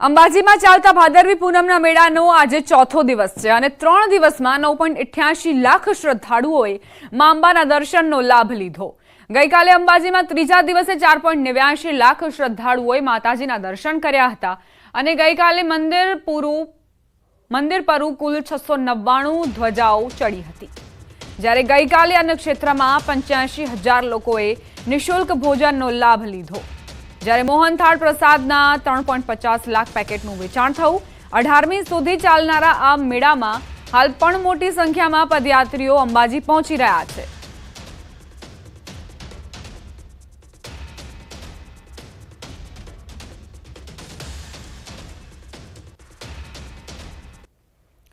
અંબાજીમાં ચાલતા ભાદરવી પૂનમના મેળાનો આજે ચોથો દિવસ છે અને ત્રણ દિવસમાં નવ પોઈન્ટ અઠ્યાસી લાખ શ્રદ્ધાળુઓએ મા અંબાના દર્શનનો લાભ લીધો. ગઈકાલે અંબાજીમાં ત્રીજા દિવસે ચાર પોઈન્ટ નેવ્યાસી લાખ શ્રદ્ધાળુઓએ માતાજીના દર્શન કર્યા હતા અને ગઈકાલે મંદિર પૂરું, મંદિર પરું કુલ છસો નવ્વાણું ધ્વજાઓ ચડી હતી. જ્યારે ગઈકાલે અન્ય ક્ષેત્રમાં પંચ્યાસી હજાર લોકોએ નિઃશુલ્ક ભોજનનો લાભ લીધો. જ્યારે મોહનથાળ પ્રસાદના ત્રણ પચાસ લાખ પેકેટનું વેચાણ થયું, અઢારમી સુધી ચાલનારા આ મેળામાં હાલ પણ મોટી સંખ્યામાં પદયાત્રીઓ અંબાજી પહોંચી રહ્યા છે.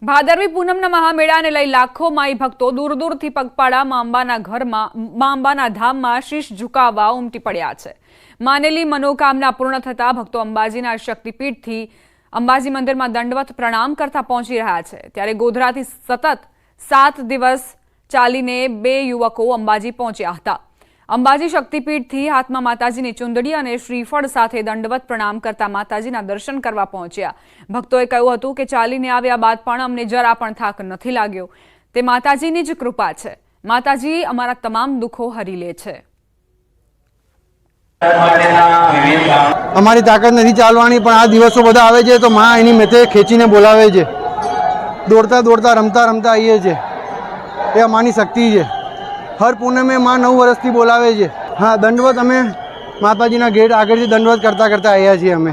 ભાદરવી પૂનમના મહામેળાને લઈ લાખો માઈ ભક્તો દૂર દૂરથી પગપાળા મા અંબાના ઘરમાં મા અંબાના ધામમાં શીશ ઝુકાવવા ઉમટી પડ્યા છે. માનેલી મનોકામના પૂર્ણ થતા ભક્તો અંબાજીના શક્તિપીઠથી, અંબાજી મંદિરમાં દંડવત પ્રણામ કરતા પહોંચી રહ્યા છે. ત્યારે ગોધરાથી સતત સાત દિવસ ચાલીને બે યુવકો અંબાજી પહોંચ્યા હતા. અંબાજી શક્તિપીઠથી હાથમાં માતાજીની ચુંદડી અને શ્રીફળ સાથે દંડવત પ્રણામ કરતા માતાજીના દર્શન કરવા પહોંચ્યા. ભક્તોએ કહ્યું હતું કે ચાલીને આવ્યા બાદ પણ અમને જરા પણ થાક નથી લાગ્યો. તે માતાજીની જ કૃપા છે. માતાજી અમારા તમામ દુઃખો હરી લે છે. અમારી તાકાત નથી ચાલવાની, પણ આ દિવસો બધા આવે છે તો માં એની મેથે ખેંચીને બોલાવે છે. દોડતા દોડતા, રમતા રમતા આવીએ છે. એ અમારી શક્તિ છે. હર પૂનમે માં નવ વર્ષથી બોલાવે છે હા દંડવત અમે માતાજીના ગેટ આગળથી દંડવત કરતા કરતા આવ્યા છીએ અમે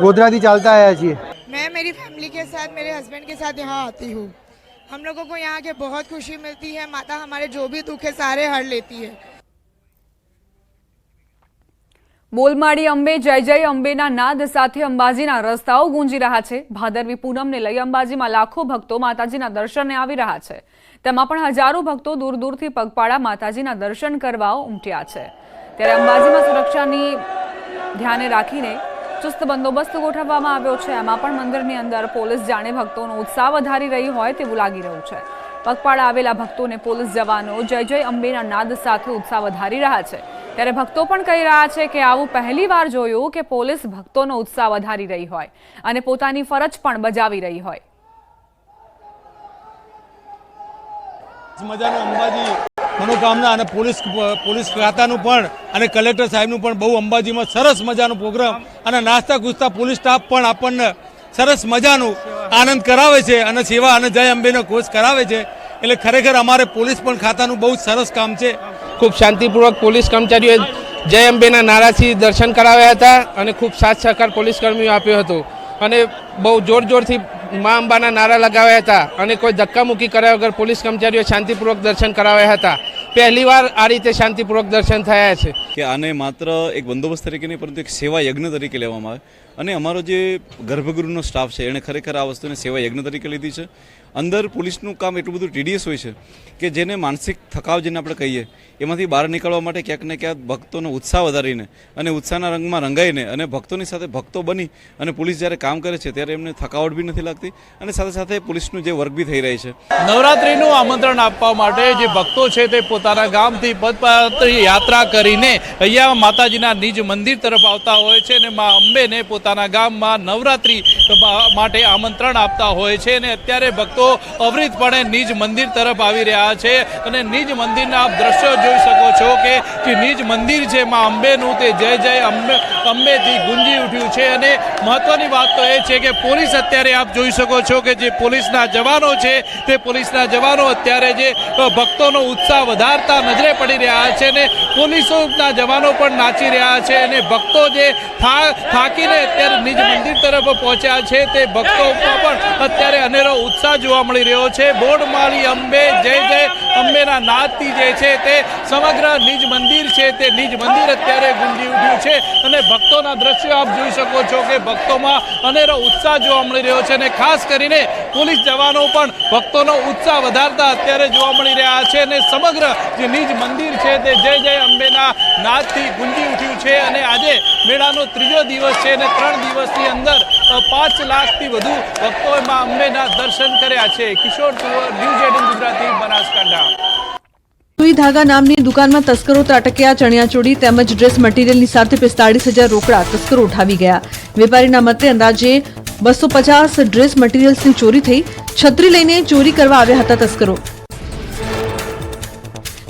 ગોધરાથી ચાલતા આવ્યા છીએ मैं मेरी फैमिली के साथ मेरे हस्बैंड के साथ यहाँ आती हूँ हम लोगों को यहाँ के बहुत खुशी मिलती है माता हमारे जो भी दुख है सारे हर लेती है બોલમાળી અંબે, જય જય અંબેના નાદ સાથે અંબાજીના રસ્તાઓ ગુંજી રહ્યા છે. ભાદરવી પૂનમને લઈ અંબાજીમાં લાખો ભક્તો માતાજીના દર્શને આવી રહ્યા છે. તેમાં પણ હજારો ભક્તો દૂર દૂરથી પગપાળા માતાજીના દર્શન કરવા ઉમટ્યા છે. ત્યારે અંબાજીમાં સુરક્ષાની ધ્યાને રાખીને ચુસ્ત બંદોબસ્ત ગોઠવવામાં આવ્યો છે. એમાં પણ મંદિરની અંદર પોલીસ જાણે ભક્તોનો ઉત્સાહ વધારી રહી હોય તેવું લાગી રહ્યું છે. પગપાળા આવેલા ભક્તોને પોલીસ જવાનો જય જય અંબેના નાદ સાથે ઉત્સાહ વધારી રહ્યા છે. ત્યારે ભક્તો પણ કહી રહ્યા છે કે આવું પહેલી વાર જોયું કે પોલીસ ભક્તોનો ઉત્સાહ વધારી રહી હોય અને પોતાની ફરજ પણ બજાવી રહી હોય. મજાનું અંબાજી મનોકામના અને પોલીસ પોલીસ ખાતાનું પણ અને કલેક્ટર સાહેબનું પણ બહુ અંબાજીમાં સરસ મજાનું પ્રોગ્રામ અને નાસ્તા કૂસ્તા પોલીસ સ્ટાફ પણ આપણને સરસ મજાનું આનંદ કરાવે છે અને સેવા અને જય અંબેનો કોર્સ કરાવે છે. એટલે ખરેખર અમારે પોલીસ પણ ખાતાનું બહુ સરસ કામ છે. ખૂબ શાંતિપૂર્વક પોલીસ કર્મચારીઓએ જય અંબેના નારાથી દર્શન કરાવ્યા હતા અને ખૂબ સાથ સહકાર પોલીસ કર્મીઓ આપ્યો હતો. અને બહુ જોર જોરથી મા અંબાના નારા લગાવ્યા હતા અને કોઈ ધક્કામુક્કી કર્યા વગર પોલીસ કર્મચારીઓ શાંતિપૂર્વક દર્શન કરાવ્યા હતા. પહેલીવાર આ રીતે શાંતિપૂર્વક દર્શન થયા છે. કે આને માત્ર એક બંદોબસ્ત તરીકે નહીં, પરંતુ એક સેવા યજ્ઞ તરીકે લેવામાં આવે. અને અમારો જે ગર્ભગૃહનો સ્ટાફ છે, એણે ખરેખર આ વસ્તુને સેવા યજ્ઞ તરીકે લીધી છે. અંદર પોલીસનું કામ એટલું બધું ટીડીએસ હોય છે કે જેને માનસિક થકાવ જેને આપણે કહીએ, એમાંથી બહાર નીકળવા માટે ક્યાંક ને ક્યાંક ભક્તોનો ઉત્સાહ વધારીને અને ઉત્સાહના રંગમાં રંગાઈને અને ભક્તોની સાથે ભક્તો બની અને પોલીસ જ્યારે કામ કરે છે ત્યારે એમને થકાવટ બી નથી લાગતી અને સાથે સાથે પોલીસનું જે વર્ક બી થઈ રહી છે. નવરાત્રિનું આમંત્રણ આપવા માટે જે ભક્તો છે તે પોતાના ગામથી પદપાત્રી યાત્રા કરીને અહીંયા માતાજીના નિજ મંદિર તરફ આવતા હોય છે અને મા અંબેને પોતાના ગામમાં નવરાત્રિ માટે આમંત્રણ આપતા હોય છે અને અત્યારે ભક્તો અવરિતપણે નિજ મંદિર તરફ આવી રહ્યા છે અને નિજ મંદિરના આપ દ્રશ્યો જોઈ શકો છો કે નિજ મંદિર છે માં અંબેનું તે જય જય અંબે, અંબેથી ગુંજી ઉઠ્યું છે અને મહત્વની વાત તો એ છે કે પોલીસ અત્યારે આપ જોઈ શકો છો કે જે પોલીસના જવાનો છે, તે પોલીસના જવાનો અત્યારે જે ભક્તોનો ઉત્સાહ વધારતા નજરે પડી રહ્યા છે અને પોલીસોના જવાનો પણ નાચી રહ્યા છે અને ભક્તો જે થા- થાકીને અત્યારે નિજ મંદિર તરફ પહોંચ્યા છે, તે ભક્તો પણ અત્યારે અનેરો ઉત્સાહ જોવા મળી રહ્યો છે. બોડમાળી અંબે, જય જય અંબેના નાદથી જે છે તે સમગ્ર નિજ મંદિર છે તે નિજ મંદિર અત્યારે ગુંજી ઉઠ્યું છે. અને ભક્તોના દ્રશ્યો આપ જોઈ શકો છો કે ભક્તોમાં અનેરો ઉત્સાહ જોવા મળી રહ્યો છે અને ખાસ કરીને પોલીસ જવાનો પણ ભક્તોનો ઉત્સાહ વધારતા અત્યારે જોવા મળી રહ્યા છે અને સમગ્ર જે નિજ મંદિર છે તે જય જય અંબેના નાદથી ગુંજી ઉઠ્યું છે. અને આજે મેળાનો ત્રીજો દિવસ છે અને ત્રણ દિવસની અંદર પાંચ લાખથી વધુ ભક્તોએ અંબેના દર્શન કર્યા છે. Kishore News eighteen Gujarati, Banaskantha. સુઈ ધાગા નામની દુકાનમાં તસ્કરો ત્રાટક્યા ચણિયાચોળી તેમજ ડ્રેસ મટીરિયલની સાથે પિસ્તાળીસ હજાર રોકડા તસ્કરો ઉઠાવી ગયા. વેપારીના મતે અંદાજે બસો પચાસ ડ્રેસ મટીરિયલ્સની ચોરી થઈ, છત્રી લઈને ચોરી કરવા આવ્યા હતા તસ્કરો.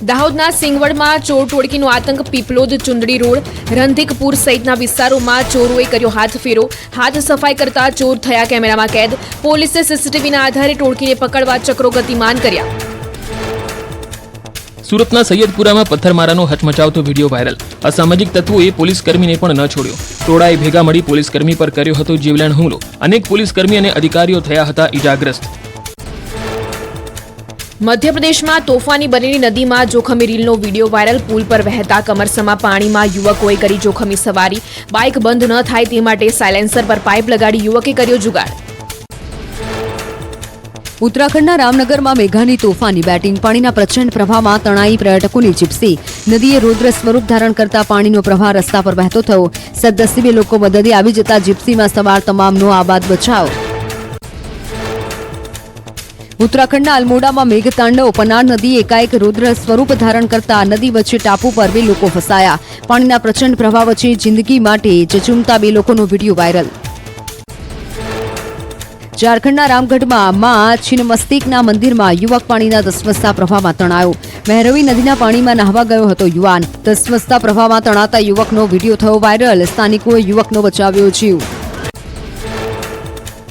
દાહોદના સિંગવડમાં ચોર ટોળકીનો આતંક પીપલોદ ચુંદડી રોડ, રંધિકપુર સહિતના વિસ્તારોમાં ચોરોએ કર્યો હાથ હાથ સફાઈ કરતા ચોર થયા કેમેરામાં કેદ. પોલીસે સીસીટીવીના આધારે ટોળકીને પકડવા ચક્રો ગતિમાન કર્યા. સુરતના સૈયદપુરામાં પથ્થરમારાનો હચમચાવતો વીડિયો વાયરલ. અસામાજિક તત્વોએ પોલીસકર્મીને પણ ન છોડ્યો. ટોળાએ ભેગા મળી પોલીસકર્મી પર કર્યો હતો જીવલેણ હુમલો. અનેક પોલીસકર્મી અને અધિકારીઓ થયા હતા ઈજાગ્રસ્ત. મધ્યપ્રદેશમાં તોફાની બનેલી નદીમાં જોખમી રીલનો વીડિયો વાયરલ. પુલ પર વહેતા કમરસમાં પાણીમાં યુવકોએ કરી જોખમી સવારી. બાઇક બંધ ન થાય તે માટે સાયલેન્સર પર પાઇપ લગાડી યુવકે કર્યો જુગાડ ઉત્તરાખંડના રામનગરમાં મેઘાની તોફાની. બેટિંગ પાણીના પ્રચંડ પ્રવાહમાં તણાઈ પર્યટકોની જીપસી. નદીએ રૌદ્ર સ્વરૂપ ધારણ કરતા પાણીનો પ્રવાહ રસ્તા પર વહેતો થયો. સદનસીબે લોકો મદદે આવી જતા જીપ્સીમાં સવાર તમામનો આબાદ બચાવ. ઉત્તરાખંડના અલમોડામાં મેઘતાંડવ પનાર નદી એકાએક રૌદ્ર સ્વરૂપ ધારણ કરતા નદી વચ્ચે ટાપુ પર બે લોકો ફસાયા. પાણીના પ્રચંડ પ્રવાહ વચ્ચે જિંદગી માટે ચચુમતા બે લોકોનો વીડિયો વાયરલ. ઝારખંડના રામગઢમાં મા છિન્નમસ્તિકના મંદિરમાં યુવક પાણીના ધસમસતા પ્રવાહમાં તણાયો. મહેરવી નદીના પાણીમાં નહાવા ગયો હતો યુવાન. ધસમસતા પ્રવાહમાં તણાતા યુવકનો વીડિયો થયો વાયરલ. સ્થાનિકોએ યુવકનો બચાવ્યો જીવ.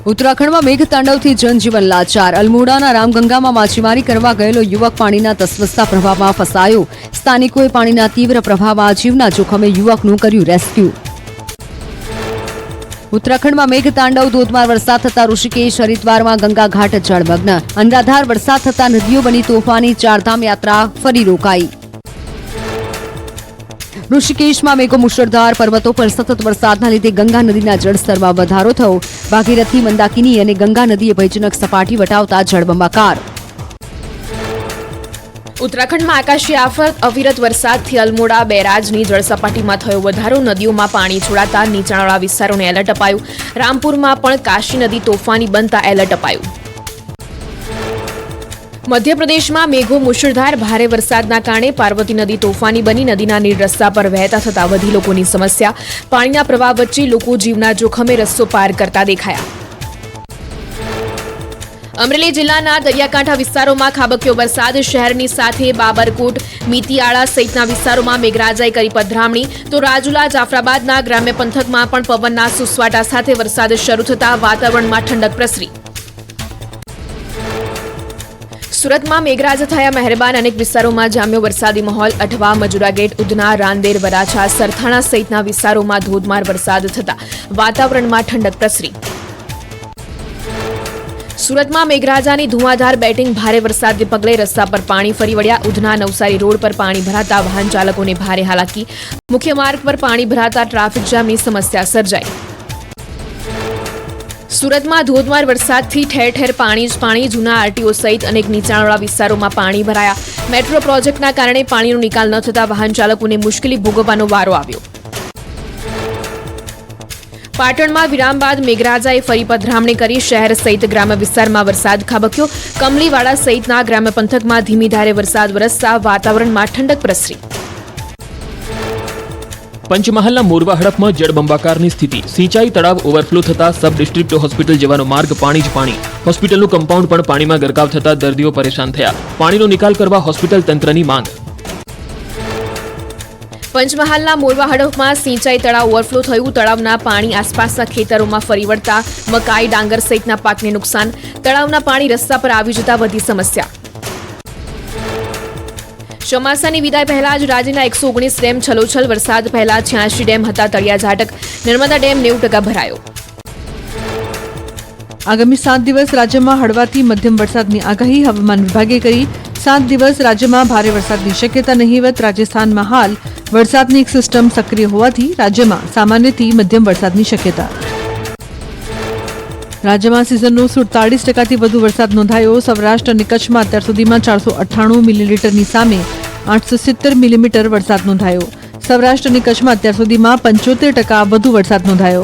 ઉત્તરાખંડમાં મેઘતાંડવથી જનજીવન લાચાર. અલમોડાના રામગંગામાં માછીમારી કરવા ગયેલો યુવક પાણીના તસવસતા પ્રવાહમાં ફસાયો. સ્થાનિકોએ પાણીના તીવ્ર પ્રવાહમાં જીવના જોખમે યુવકનું કર્યું રેસ્ક્યુ. ઉત્તરાખંડમાં મેઘતાંડવ, ધોધમાર વરસાદ થતા ઋષિકેશ, હરિદ્વારમાં ગંગા ઘાટ જળમગ્ન. અંધાધાર વરસાદ થતા નદીઓ બની તોફાની, ચારધામ યાત્રા ફરી રોકાઈ. ઋષિકેશમાં મેઘો મુશળધાર, પર્વતો પર સતત વરસાદના લીધે ગંગા નદીના જળસ્તરમાં વધારો થયો. ભાગીરથી મંદાકિની અને ગંગા નદીએ ભયજનક સપાટી વટાવતા જળબંબાકાર. ઉત્તરાખંડમાં આકાશી આફત, અવિરત વરસાદથી અલમોડા, બેરાજની જળસપાટીમાં થયો વધારો, નદીઓમાં પાણી છોડાતા નીચાણવાળા વિસ્તારોને એલર્ટ અપાયું. રામપુરમાં પણ કાશી નદી તોફાની બનતા એલર્ટ અપાયું. મધ્યપ્રદેશમાં મેઘો મુશળધાર, ભારે વરસાદના કારણે પાર્વતી નદી તોફાની બની. નદીના નીર રસ્તા પર વહેતા થતા વધી લોકોની સમસ્યા. પાણીના પ્રવાહ વચ્ચે લોકો જીવના જોખમે રસ્તો પાર કરતા દેખાયા. અમરેલી જિલ્લાના દરિયાકાંઠા વિસ્તારોમાં ખાબક્યો વરસાદ. શહેરની સાથે બાબરકોટ, મીતીયાળા સહિતના વિસ્તારોમાં મેઘરાજાએ કરી પધરામણી. તો રાજુલા, જાફરાબાદના ગ્રામ્ય પંથકમાં પણ પવનના સુસવાટા સાથે વરસાદ શરૂ થતા વાતાવરણમાં ઠંડક પ્રસરી. સુરતમાં મેઘરાજા થયા મહેરબાન અનેક વિસ્તારોમાં જામ્યો વરસાદી માહોલ. અઠવા, મજુરા ગેટ, ઉધના, રાંદેર, વરાછા, સરથાણા સહિતના વિસ્તારોમાં ધોધમાર વરસાદ થતા વાતાવરણમાં ઠંડક પ્રસરી. સુરતમાં મેઘરાજાની ધુઆધાર બેટિંગ ભારે વરસાદને પગલે રસ્તા પર પાણી ફરી વળ્યા. ઉધના નવસારી રોડ પર પાણી ભરાતા વાહન ચાલકોને ભારે હાલાકી. મુખ્ય માર્ગ પર પાણી ભરાતા ટ્રાફિક જામની સમસ્યા સર્જાઈ. સુરતમાં ધોધમાર વરસાદથી ઠેર ઠેર પાણી જ પાણી, જૂના આરટીઓ સહિત અનેક નીચાણવાળા વિસ્તારોમાં પાણી ભરાયા. મેટ્રો પ્રોજેક્ટના કારણે પાણીનો નિકાલ ન થતા વાહન ચાલકોને મુશ્કેલી ભોગવવાનો વારો આવ્યો. પાટણમાં વિરામ બાદ મેઘરાજાએ ફરી પધરામણી કરી શહેર સહિત ગ્રામ્ય વિસ્તારમાં વરસાદ ખાબક્યો. કમલીવાડા સહિતના ગ્રામ્ય પંથકમાં ધીમી ધારે વરસાદ વરસતા વાતાવરણમાં ઠંડક પ્રસરી. પંચમહાલના મોરવા હડફમાં જળબંબાકારની સ્થિતિ. સિંચાઈ તળાવ ઓવરફ્લો થતા સબ ડિસ્ટ્રિક્ટ હોસ્પિટલ જવાનો માર્ગ પાણી જ પાણી. હોસ્પિટલનું કમ્પાઉન્ડ પણ પાણીમાં ગરકાવ થતા દર્દીઓ પરેશાન થયા. પાણીનો નિકાલ કરવા હોસ્પિટલ તંત્રની માંગ. પંચમહાલના મોરવા હડફમાં સિંચાઈ તળાવ ઓવરફ્લો થયું. તળાવના પાણી આસપાસના ખેતરોમાં ફરી વળતા મકાઈ, ડાંગર સહિતના પાકને નુકસાન. તળાવના પાણી રસ્તા પર આવી જતા વધી સમસ્યા. ચોમાસાની વિદાય પહેલા જ રાજ્યના એકસો ઓગણીસ ડેમ છલોછલ, વરસાદ પહેલા છ્યાસી ડેમ હતા, તળિયા ઝાટક, નર્મદા ડેમ નેવું ટકા ભરાયો. આગામી સાત દિવસ રાજ્યમાં હળવાથી મધ્યમ વરસાદની આગાહી હવામાન વિભાગે કરી. સાત દિવસ રાજ્યમાં ભારે વરસાદની શક્યતા નહીવત, રાજસ્થાનમાં હાલ વરસાદની એક સિસ્ટમ સક્રિય હોવાથી રાજ્યમાં સામાન્યથી મધ્યમ વરસાદની શક્યતા. રાજ્યમાં સિઝનનો સુડતાળીસ ટકાથી વધુ વરસાદ નોંધાયો. સૌરાષ્ટ્ર અને કચ્છમાં અત્યાર સુધીમાં ચારસો અઠ્ઠાણું મિલીમીટરની સામે આઠસો સિત્તેર મિલીમીટર વરસાદ નોંધાયો. સૌરાષ્ટ્ર અને કચ્છમાં અત્યાર સુધીમાં પંચોતેર ટકા વધુ વરસાદ નોંધાયો.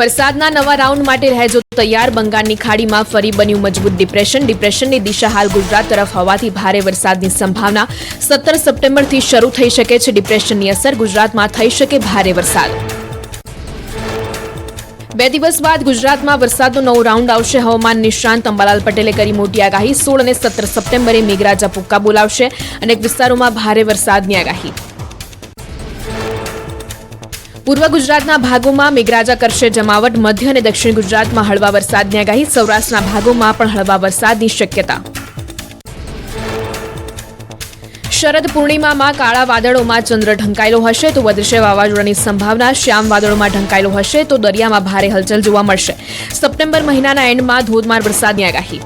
વરસાદના નવા રાઉન્ડ માટે રહેજો તૈયાર. બંગાળની ખાડીમાં ફરી બન્યું મજબૂત ડિપ્રેશન. ડિપ્રેશનની દિશા હાલ ગુજરાત તરફ હોવાથી ભારે વરસાદની સંભાવના સત્તર સપ્ટેમ્બરથી શરૂ થઈ શકે છે. ડિપ્રેશનની અસર ગુજરાતમાં થઈ શકે ભારે વરસાદ. બે દિવસ બાદ ગુજરાતમાં વરસાદનો નવો રાઉન્ડ આવશે. હવામાન નિષ્ણાંત અંબાલાલ પટેલે કરી મોટી આગાહી. સોળ અને સત્તર સપ્ટેમ્બરે મેઘરાજા પુક્કા બોલાવશે. અનેક વિસ્તારોમાં ભારે વરસાદની આગાહી. પૂર્વ ગુજરાતના ભાગોમાં મેઘરાજા કરશે જમાવટ. મધ્ય અને દક્ષિણ ગુજરાતમાં હળવા વરસાદની આગાહી. સૌરાષ્ટ્રના ભાગોમાં પણ હળવા વરસાદની શક્યતા. શરદ પૂર્ણિમામાં કાળા વાદળોમાં ચંદ્ર ઢંકાયેલો હશે તો વધશે વાવાઝોડાની સંભાવના, શ્યામ વાદળોમાં ઢંકાયેલો હશે તો દરિયામાં ભારે હલચલ જોવા મળશે. સપ્ટેમ્બર મહિનાના એન્ડમાં ધોધમાર વરસાદની આગાહી.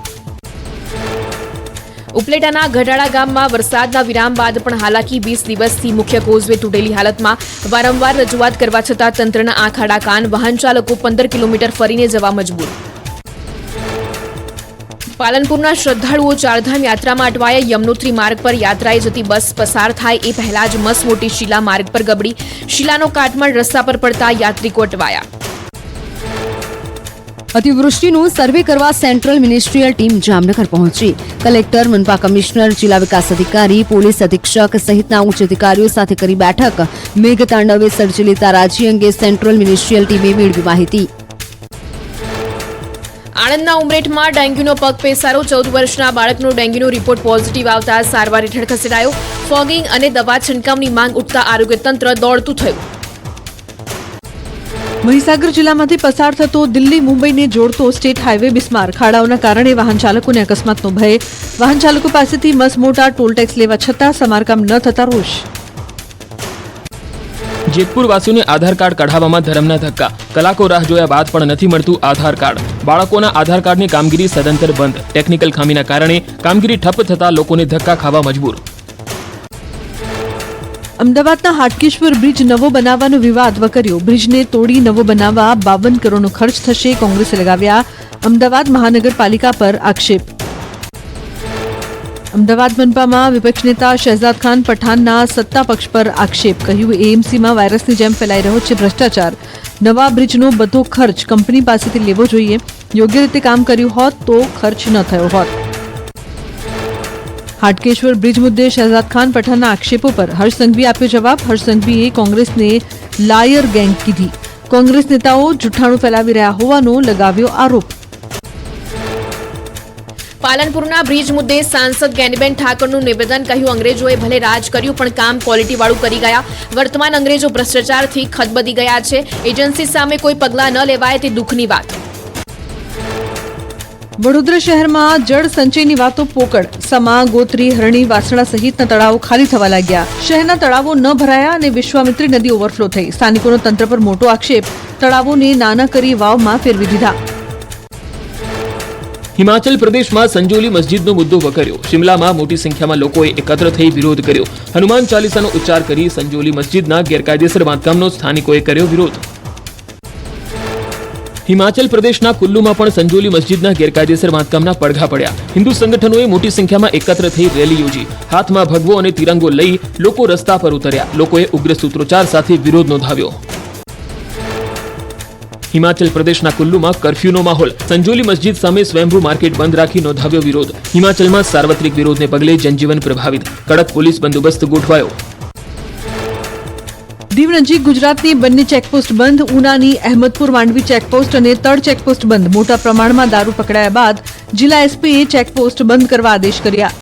ઉપલેટાના ગઢાળા ગામમાં વરસાદના વિરામ બાદ પણ હાલાકી વીસ દિવસથી મુખ્ય કોઝવે તૂટેલી હાલતમાં વારંવાર રજૂઆત કરવા છતાં તંત્રના આંખાડા કાન વાહન ચાલકો પંદર કિલોમીટર ફરીને જવા મજબૂર. પાલનપુરના શ્રદ્ધાળુઓ ચારધામ યાત્રામાં અટવાયા યમનોત્રી માર્ગ પર યાત્રાએ જતી બસ પસાર થાય એ પહેલા જ મસ મોટી શિલા માર્ગ પર ગબડી શિલાનો કાટમાળ રસ્તા પર પડતા યાત્રિકો અટવાયા. અતિવૃષ્ટિનું સર્વે કરવા સેન્ટ્રલ મિનિસ્ટ્રીયલ ટીમ જામનગર પહોંચી. કલેક્ટર, મનપા કમિશનર, જિલ્લા વિકાસ અધિકારી, પોલીસ અધિક્ષક સહિતના ઉચ્ચ અધિકારીઓ સાથે કરી બેઠક. મેઘતાંડવે સર્જેલી તારાજી અંગે સેન્ટ્રલ મિનિસ્ટ્રીયલ ટીમે મેળવી માહિતી. આણંદના ઉમરેઠમાં ડેન્ગ્યુનો પગ પેસારો. ચૌદ વર્ષના બાળકનો ડેન્ગ્યુનો રિપોર્ટ પોઝિટિવ આવતા સારવાર હેઠળ ખસેડાયો. ફોગિંગ અને દવા છંટકાવની માંગ ઉઠતા આરોગ્ય તંત્ર દોડતું થયું. મહીસાગર જિલ્લામાંથી પસાર થતો દિલ્હી મુંબઈને જોડતો સ્ટેટ હાઈવે બિસ્માર. ખાડાઓના કારણે વાહન ચાલકોને અકસ્માતનો ભય. વાહન ચાલકો પાસેથી મસ મોટા ટોલ ટેક્સ લેવા છતાં સમારકામ ન થતા રોષ. જેતપુર વાસીઓને આધાર કાર્ડ કઢાવવામાં ધરમના ધક્કા. કલાકો રાહ જોયા બાદ પણ નથી મળતું આધાર કાર્ડ. બાળકોના આધાર કાર્ડની કામગીરી સદંતર બંધ. ટેકનિકલ ખામીના કારણે કામગીરી ઠપ થતા લોકોને ધક્કા ખાવા મજબૂર. અમદાવાદના હાટકેશ્વર બ્રિજ નવો બનાવવાનો વિવાદ વકર્યો. બ્રિજને તોડી નવો બનાવવા બાવન કરોડનો ખર્ચ થશે કોંગ્રેસે લગાવ્યા અમદાવાદ મહાનગરપાલિકા પર આક્ષેપ. અમદાવાદ મનપામાં વિપક્ષ નેતા શહેજાદ ખાન પઠાણના સત્તા પક્ષ પર આક્ષેપ, કહ્યું, એએમસીમાં વાયરસની જેમ ફેલાઈ રહ્યો છે ભ્રષ્ટાચાર. નવા બ્રિજનો બધો ખર્ચ કંપની પાસેથી લેવો જોઈએ. યોગ્ય રીતે કામ કર્યું હોત તો ખર્ચ ન થયો હોત. હાટકેશ્વર બ્રિજ મુદ્દે શહેજાદ ખાન પઠાણના આક્ષેપો પર હર્ષ સંઘવી આપ્યો જવાબ. હર્ષ સંઘવીએ કોંગ્રેસને લાયર ગેંગ કીધી. કોંગ્રેસ નેતાઓ જૂઠાણું ફેલાવી રહ્યા હોવાનો લગાવ્યો આરોપ. પાલનપુરના બ્રિજ મુદ્દે સાંસદ જ્ઞાનીબેન ઠાકોરનું નિવેદન કહ્યું. અંગ્રેજોએ ભલે રાજ કર્યું, પણ કામ ક્વોલિટીવાળું કરી ગયા. વર્તમાન અંગ્રેજો ભ્રષ્ટાચારથી ખદબદી ગયા છે. એજન્સી સામે કોઈ પગલાં ન લેવાય તે દુઃખની વાત. વડોદરા શહેરમાં જળ સંચયની વાતો પોકળ. સમા, ગોત્રી, હરણી, વાસણા સહિતના તળાવો ખાલી થવા લાગ્યા. શહેરના તળાવો ન ભરાયા અને વિશ્વામિત્રી નદી ઓવરફ્લો થઈ. સ્થાનિકોનો તંત્ર પર મોટો આક્ષેપ. તળાવોને નાના કરી વાવમાં ફેરવી દીધા. હિમાચલ પ્રદેશમાં સંજોલી મસ્જિદનો મુદ્દો વકર્યો. શિમલામાં મોટી સંખ્યામાં લોકોએ એકત્ર થઈ વિરોધ કર્યો. હનુમાન ચાલીસાનો ઉચ્ચાર કરી સંજોલી મસ્જિદના ગેરકાયદેસર બાંધકામનો સ્થાનિકોએ કર્યો વિરોધ. હિમાચલ પ્રદેશના કુલ્લુમાં પણ સંજોલી મસ્જિદના ગેરકાયદેસર બાંધકામના પડઘા પડ્યા. હિન્દુ સંગઠનોએ મોટી સંખ્યામાં એકત્ર થઈ રેલી યોજી. હાથમાં ભગવો અને તિરંગો લઈ લોકો રસ્તા પર ઉતર્યા. લોકોએ ઉગ્ર સૂત્રોચ્ચાર સાથે વિરોધ નોંધાવ્યો. હિમાચલ પ્રદેશના કુલ્લુમાં કરફ્યુનો માહોલ. સંજોલી મસ્જિદ સામે સ્વયંભૂ માર્કેટ બંધ રાખી નોંધાવ્યો વિરોધ. હિમાચલમાં સાર્વત્રિક વિરોધને પગલે જનજીવન પ્રભાવિત. કડક પોલીસ બંદોબસ્ત ગોઠવાયો. દીવ નજીક ગુજરાતની બંને ચેકપોસ્ટ બંધ, ઉનાની અહેમદપુર માંડવી ચેકપોસ્ટ અને તળ ચેકપોસ્ટ બંધ. મોટા પ્રમાણમાં દારૂ પકડાયા બાદ જિલ્લા એસપીએ ચેકપોસ્ટ બંધ કરવા આદેશ કર્યા.